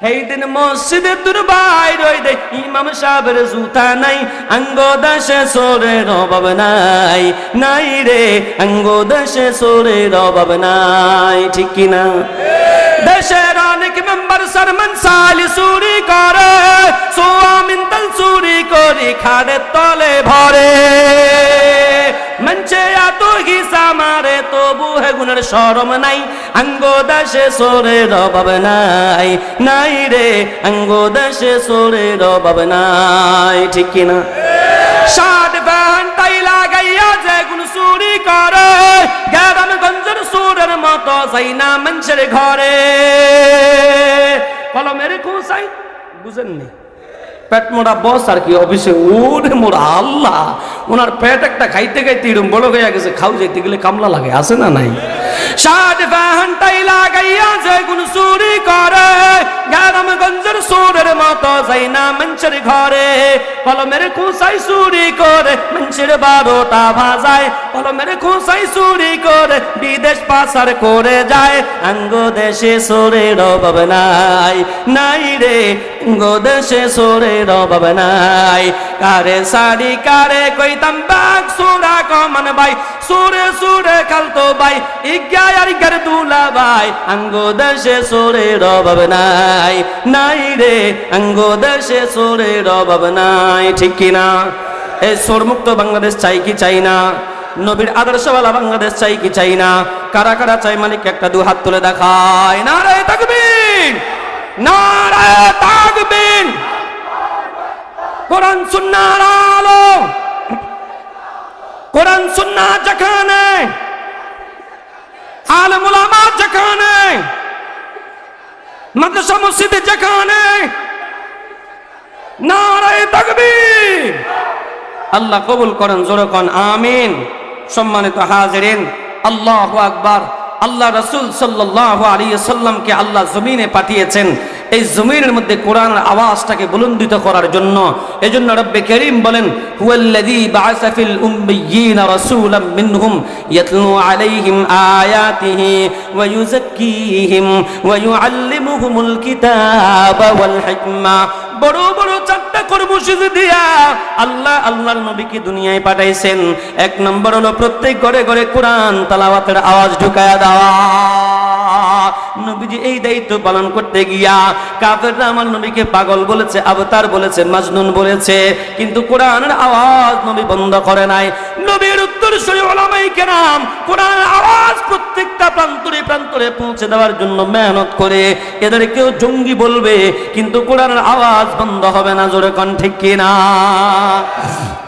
এই দিন মসজিদে তোর বাইর ওই দে ইমাম সাহেবের জুতা নাই, আঙ্গ দাসে সোরের অভাব নাই। নাই রে, আঙ্গ দাসে সোরের অভাব নাই, ঠিক কিনা দেশের অনেক মেম্বার সারমান সালি চুরি করে সোয়ামিন চুরি করি খাড়ে তলে ভরে। গুণের সরম নাই, আঙ্গ দেশে সোরের অভাব নাই। নাই রে, আঙ্গ দেশে সোরের অভাব নাই, ঠিক কিনা? ষাট ব্যান তাই লাগাইয়া যে গুণ চুরি করে গ্যারাম গঞ্জের সুরের মতো যাই না মানুষের ঘরে। কলমের কুসাই বুঝেননি? পেট মোড়া বস আর কি অফিসে, ওরে মোড়া আল্লাহ। ওনার পেট একটা খাইতে খাইতে এরম বড় হয়ে গেছে, খাও যাইতে গেলে কামলা লাগে, আছে না নাই? ষাট ঘন্টাই লাগাইয়া যে গুণ চুরি করে, গ্রাম গঞ্জের সুরের মতো যাই না মানুষের ঘরে। কলমের খুঁসাই চুরি করে মানুষের বারোটা ভাজায় কলমের খুঁসাই চুরি করে, বিদেশ পাচার করে যায়। আঙ্গ দেশে সোরের অভাব নাই। নাই রে আঙ্গ দেশে সোরের অভাব নাই। কারে সারি কারে কইতাম বাক সুরা কমন ভাই সুরে সুরে খালতো ভাই ইজ্ঞা আর ইজ্ঞার দুলা ভাই আঙ্গ দেশে সোরের অভাব নাই। নাই রে, আঙ্গ দেশে সোরের অভাব নাই। ঠিক কি কিনা এই সোরমুক্ত বাংলাদেশ চাই কি চাই না? নবীর আদর্শওয়ালা বাংলাদেশ চাই কি চাই না? কারা কারা চাই মালিক একটা দু হাত তুলে দেখায়? না রে তাকবীর! না রে কোরআন সুন্নাহর আলো কোরআন সুন্নাহ যেখানে যেখানে, মাদ্রাসা মসজিদে যেখানে আল্লাহ কবুল করেন, জোরে কন, আমিন। সম্মানিত হাজিরিন, আল্লাহু আকবার। আল্লাহ রসুল সাল্লাহ আলী সাল্লামকে আল্লাহ জমিনে পাঠিয়েছেন। এই জমিনের মধ্যে কোরআনের আওয়াজটাকে বুলন্দিত করার জন্য। এজন্য রব্বে করিম বলেন আলাইহিম আয়াতিহি ওয়া বড় বড় চারটা কর্মসূচি দিয়া আল্লাহ, আল্লাহর নবীকে দুনিয়ায় পাঠাইছেন। এক নম্বর হলো প্রত্যেক ঘরে ঘরে কোরআন, তালাওয়াতের আওয়াজ ঢুকায়া দেওয়া। নবীজি এই দায়িত্ব পালন করতে গিয়া কাফেররা আমার নবীকে পাগল বলেছে, আবতার বলেছে, মাজনুন বলেছে, কিন্তু কোরআনের আওয়াজ নবী বন্ধ করে নাই। নবীর উত্তর সরি ওলামাই কেরাম কোরআনের আওয়াজ প্রত্যেকটা প্রান্তরে প্রান্তরে পৌঁছে দেওয়ার জন্য মেহনত করে এদের কেউ জঙ্গি বলবে কিন্তু কোরআনের আওয়াজ বন্ধ হবে না জোরে কন ঠিক কিনা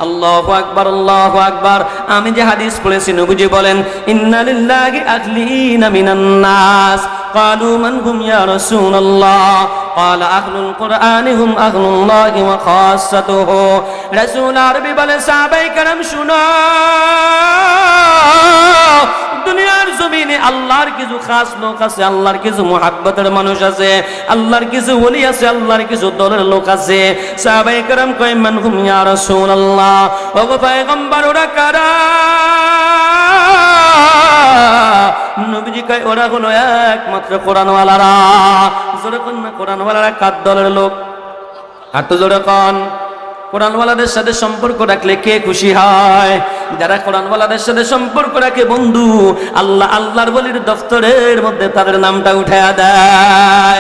আল্লাহ আকবার আল্লাহ আকবার আমি যে হাদিস পড়েছি নবীজি বলেন ইন্না লিল্লাহি আহলিনা মিনান নাস قالوا من هم يا رسول الله قال أهل القرآن هم أهل الله وخاصته رسول عربي বলে সাহাবাই کرام শুনো আল্লাহর কিছু খাস লোক আছে আল্লাহর কিছু মোহাব্বতের মানুষ আছে আল্লাহর কিছু ওলি আছে আল্লাহর কিছু দলের লোক আছে সাহাবাই کرام কয় মান হুম ইয়া রাসূলুল্লাহ ওগো পয়গম্বর ওরা কারা নবীজি কয় ওরা হলো একমাত্র কোরআনওয়ালারা জোরে কোন না কোরআনওয়ালারা কার দলের লোক আর তো জোরে কন কোরআনওয়ালাদের সাথে সম্পর্ক রাখলে কে খুশি হয়? যারা কোরআনওয়ালাদের সাথে সম্পর্ক রাখে, বন্ধু, আল্লাহ আল্লাহর বলির দফতরের মধ্যে তাদের নামটা উঠে দেয়।